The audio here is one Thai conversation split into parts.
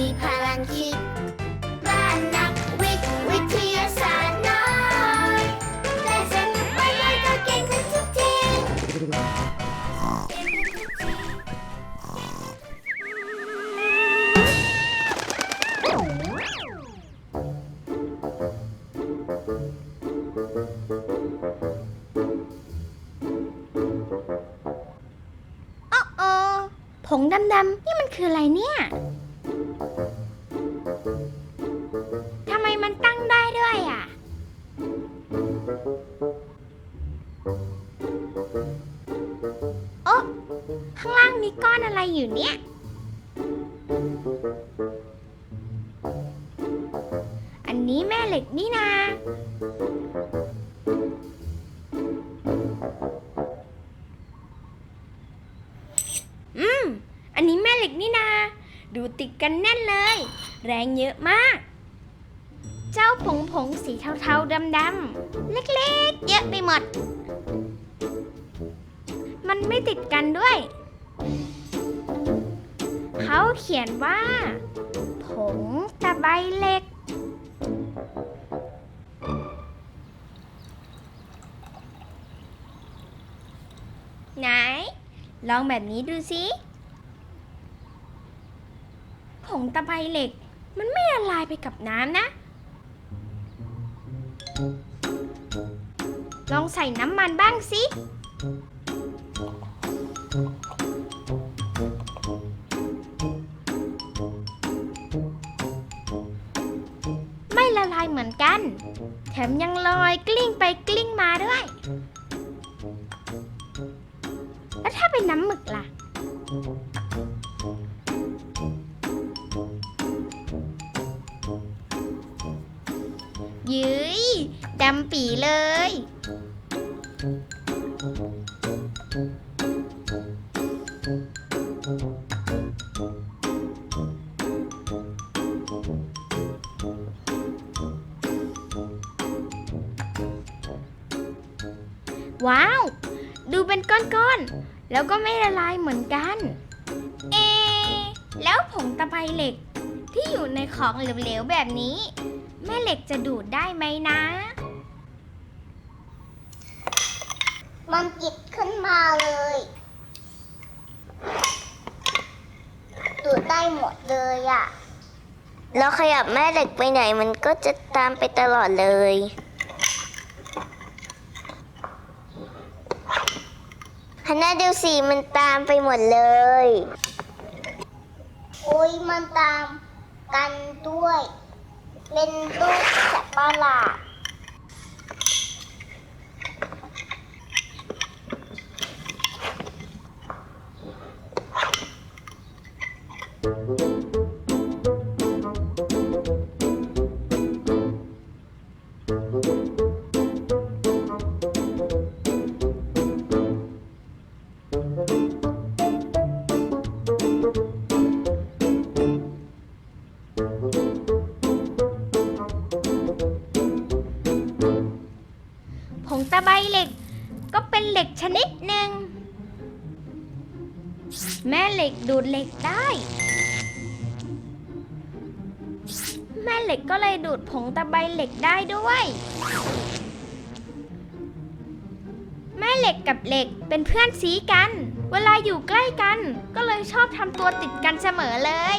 มีพลังคิด บ้านนักวิทย์วิทยาศาสตร์น้อยแต่สนุกไปเลยก็เก่งขึ้นทุกทีอ้อผงดำๆนี่มันคืออะไรเนี่ย ก้อนอะไรอยู่เนี่ย อันนี้แม่เหล็กนี่นาอืม อันนี้แม่เหล็กนี่นา ดูติดกันแน่นเลย แรงเยอะมาก เจ้าผงผงสีเทาๆดำๆ เล็กๆ เยอะไปหมด มันไม่ติดกันด้วย เขาเขียนว่า ผงตะไบเหล็ก ไหน ลองแบบนี้ดูสิผงตะไบเหล็ก มันไม่ละลายไปกับน้ำนะ ลองใส่น้ำมันบ้างสิ แถมยังลอยกลิ้งไปกลิ้งมาด้วย แล้วถ้าเป็นน้ำหมึกล่ะ ยืยดำปีเลย ว้าว ดูเป็นก้อนๆ แล้วก็ไม่ละลายเหมือนกัน เอะแล้วผงตะไบเหล็กที่อยู่ในของเหลวๆแบบนี้ แม่เหล็กจะดูดได้ไหมนะ มันจิตขึ้นมาเลย ดูดได้หมดเลยอะแล้วขยับแม่เหล็กไปไหนมันก็จะตามไปตลอดเลย ฮันน่าดูสิมันตามไปหมดเลย โอ้ยมันตามกันด้วย เป็นรูปสัตว์ประหลาดผ ล็กชนิดหนึ่ง แม่เหล็กดูดเหล็กได้ แม่เหล็กก็เลยดูดผงตะไบเหล็กได้ด้วย แม่เหล็กกับเหล็กเป็นเพื่อนสีกัน เวลาอยู่ใกล้กันก็เลยชอบทำตัวติดกันเสมอเลย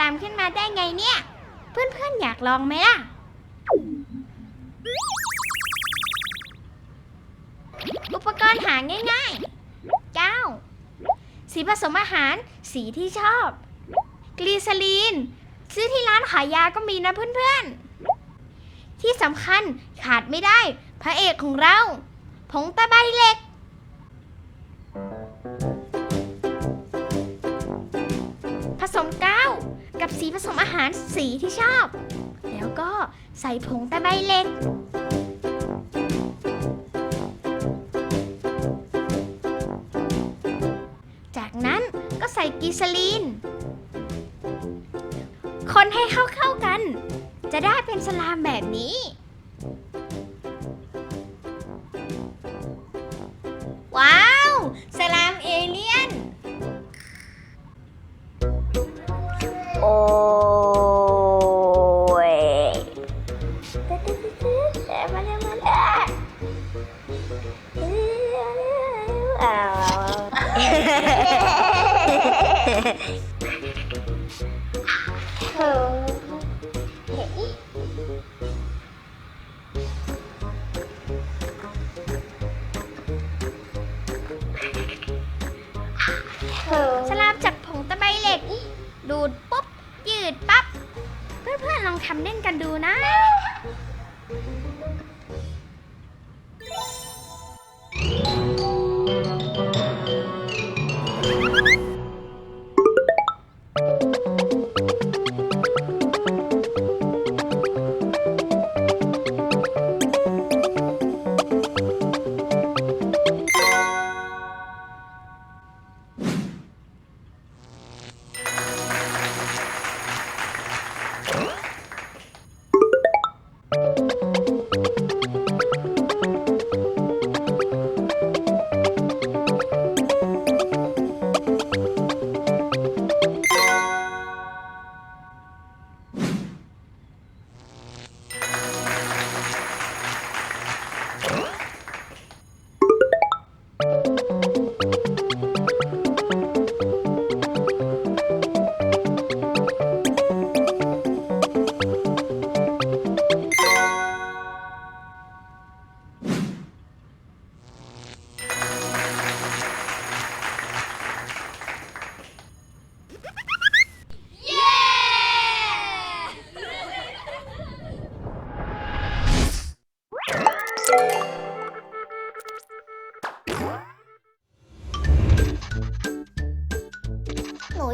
ลามขึ้นมาได้ไงเนี่ย เพื่อนๆอยากลองไหมล่ะ อุปกรณ์หาง่ายๆ 9. สีผสมอาหารสีที่ชอบ กลีซอรีน ซื้อที่ร้านขายยาก็มีนะเพื่อนๆ ที่สำคัญขาดไม่ได้ พระเอกของเรา ผงตะไบเหล็ก กับสีผสมอาหารสีที่ชอบ แล้วก็ใส่ผงตะไบเหล็ก จากนั้นก็ใส่กีซาลีน คนให้เข้าๆกัน จะได้เป็นสลามแบบนี้ โดูนะ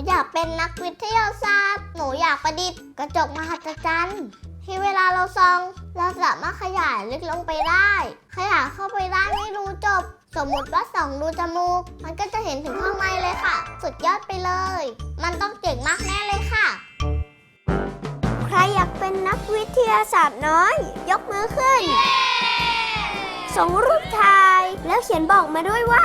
อยากเป็นนักวิทยาศาสตร์ หนูอยากประดิษฐ์กระจกมหัศจรรย์ที่เวลาเราส่อง เราสามารถขยายลึกลงไปได้ ขยายเข้าไปได้ไม่รู้จบ สมมุติว่าส่องรูจมูก มันก็จะเห็นถึงข้างในเลยค่ะ สุดยอดไปเลย มันต้องเจ๋งมากแน่เลยค่ะ ใครอยากเป็นนักวิทยาศาสตร์น้อย ยกมือขึ้น ส่งรูปถ่าย แล้วเขียนบอกมาด้วยว่า